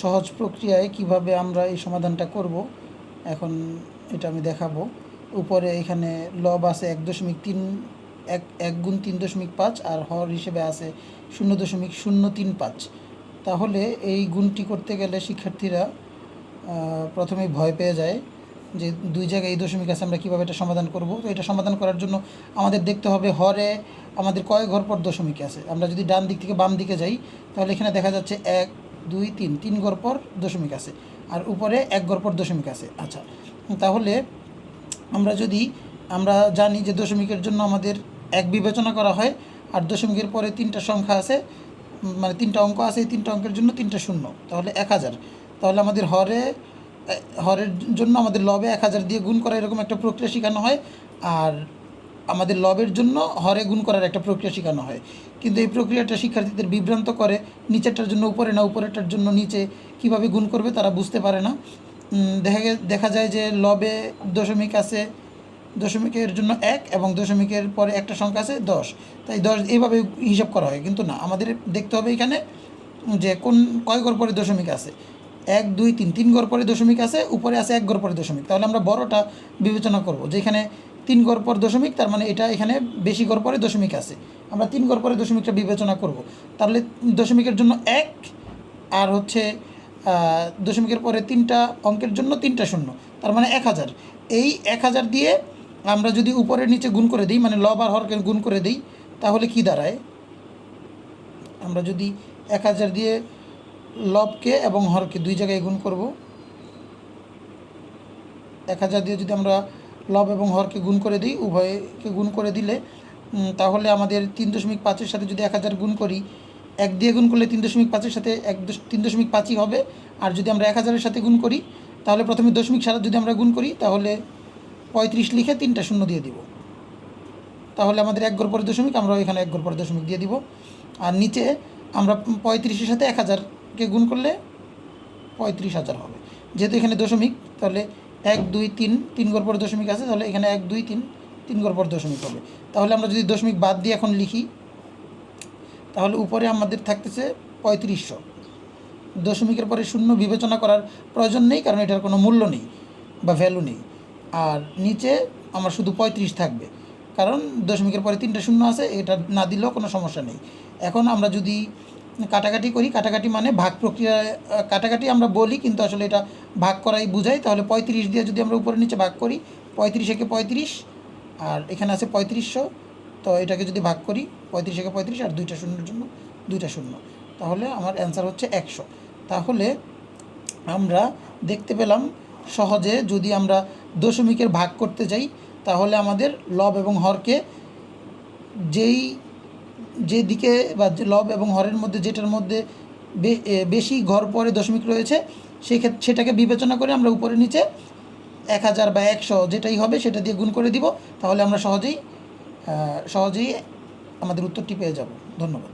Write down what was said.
সহজ প্রক্রিয়ায় কীভাবে আমরা এই সমাধানটা করব, এখন এটা আমি দেখাবো। উপরে এখানে লব আছে এক দশমিক তিন, এক এক গুণ তিন দশমিক পাঁচ আর হর হিসেবে আছে শূন্য দশমিক শূন্য তিন পাঁচ। তাহলে এই গুণটি করতে গেলে শিক্ষার্থীরা প্রথমেই ভয় পেয়ে যায় যে দুই জায়গায় এই দশমিক আছে, আমরা কীভাবে এটা সমাধান করব? তো এটা সমাধান করার জন্য আমাদের দেখতে হবে হরে আমাদের কয় ঘর পর দশমিক আছে। আমরা যদি ডান দিক থেকে বাম দিকে যাই, তাহলে এখানে দেখা যাচ্ছে এক দুই, তিন তিন ঘর পর দশমিক আছে। আর উপরে এক ঘর পর দশমিক আছে। আচ্ছা তাহলে আমরা যদি, আমরা জানি যে দশমিকের জন্য আমাদের এক বিবেচনা করা হয়, আর দশমিকের পরে তিনটা সংখ্যা আছে মানে তিনটা অঙ্ক আছে, এই তিনটা অঙ্কের জন্য তিনটা শূন্য, তাহলে এক হাজার। তাহলে আমাদের হরে হরের জন্য আমাদের লবে এক হাজার দিয়ে গুণ করা এরকম একটা প্রক্রিয়া শেখানো হয়, আর আমাদের লবের জন্য হরে গুণ করার একটা প্রক্রিয়া শেখানো হয়। কিন্তু এই প্রক্রিয়াটা শিক্ষার্থীদের বিভ্রান্ত করে, নিচেরটার জন্য উপরে না, উপরেরটার জন্য নিচে কীভাবে গুণ করবে তারা বুঝতে পারে না। দেখা দেখা যায় যে লবে দশমিক আছে, দশমিকের জন্য এক এবং দশমিকের পরে একটা সংখ্যা আছে দশ। তাই দশ এইভাবে হিসাব করা হয়। কিন্তু না, আমাদের দেখতে হবে এখানে যে কোন, কয় ঘর পরে দশমিক আছে? এক, দুই, তিন তিন ঘর পরে দশমিক আছে, উপরে আছে এক ঘর পরে দশমিক। তাহলে আমরা বড়টা বিবেচনা করব। যেখানে তিন ঘর পর দশমিক, তার মানে এটা এখানে বেশি ঘর পরে দশমিক আছে। আমরা তিন ঘর পরে দশমিকটা বিবেচনা করব। তাহলে দশমিকের জন্য এক, আর হচ্ছে দশমিকের পরে তিনটা অঙ্কের জন্য তিনটা শূন্য, তার মানে এক হাজার। এই এক হাজার দিয়ে আমরা যদি উপরের নিচে গুণ করে দিই মানে লব আর হরকে গুণ করে দিই, তাহলে কি দাঁড়ায়? আমরা যদি এক হাজার দিয়ে লবকে এবং হরকে দুই জায়গায় গুণ করব, এক হাজার দিয়ে যদি আমরা লব এবং হরকে গুণ করে দিই, উভয়কে গুণ করে দিলে তাহলে আমাদের তিন দশমিক পাঁচের সাথে যদি এক হাজার গুণ করি, এক দিয়ে গুণ করলে তিন দশমিক পাঁচের সাথে এক তিন দশমিক পাঁচই হবে। আর যদি আমরা এক হাজারের সাথে গুণ করি, তাহলে প্রথমে দশমিক সারা যদি আমরা গুণ করি, তাহলে পঁয়ত্রিশ লিখে তিনটা শূন্য দিয়ে দিব। তাহলে আমাদের এক গড় পরে দশমিক আমরা এখানে এক গড় পরে দশমিক দিয়ে দিব। আর নিচে আমরা পঁয়ত্রিশের সাথে এক হাজারকে গুণ করলে পঁয়ত্রিশ হাজার হবে। যেহেতু এখানে দশমিক, তাহলে এক, দুই, তিন তিন গড় পরে দশমিক আছে, তাহলে এখানে এক, দুই, তিন তিন গড় পর দশমিক হবে। তাহলে আমরা যদি দশমিক বাদ দিয়ে এখন লিখি, তাহলে উপরে আমাদের থাকতেছে পঁয়ত্রিশশো। দশমিকের পরে শূন্য বিবেচনা করার প্রয়োজন নেই, কারণ এটার কোনো মূল্য নেই বা ভ্যালু নেই। আর নিচে আমার শুধু পঁয়ত্রিশ থাকবে, কারণ দশমিকের পরে তিনটা শূন্য আছে, এটা না দিলেও কোনো সমস্যা নেই। এখন আমরা যদি কাটাকাটি করি, কাটাকাটি মানে ভাগ প্রক্রিয়া কাটাকাটি আমরা বলি, কিন্তু আসলে এটা ভাগ করাই বুঝাই। তাহলে পঁয়ত্রিশ দিয়ে যদি আমরা উপরে নিচে ভাগ করি, পঁয়ত্রিশ একে পঁয়ত্রিশ, আর এখানে আছে পঁয়ত্রিশশো, তো এটাকে যদি ভাগ করি, পঁয়ত্রিশ একে পঁয়ত্রিশ, আর দুইটা শূন্যের জন্য দুইটা শূন্য। তাহলে আমার অ্যান্সার হচ্ছে একশো। তাহলে আমরা দেখতে পেলাম সহজে যদি আমরা দশমিকের ভাগ করতে যাই, তাহলে আমাদের লব এবং হরকে যেই যে দিকে বা যে লব এবং হরের মধ্যে যেটার মধ্যে বেশি ঘর পরে দশমিক রয়েছে সেক্ষেত্রে সেটাকে বিবেচনা করে আমরা উপরে নিচে এক হাজার বা একশো যেটাই হবে সেটা দিয়ে গুণ করে দিব, তাহলে আমরা সহজেই সহজেই আমাদের উত্তরটি পেয়ে যাব। ধন্যবাদ।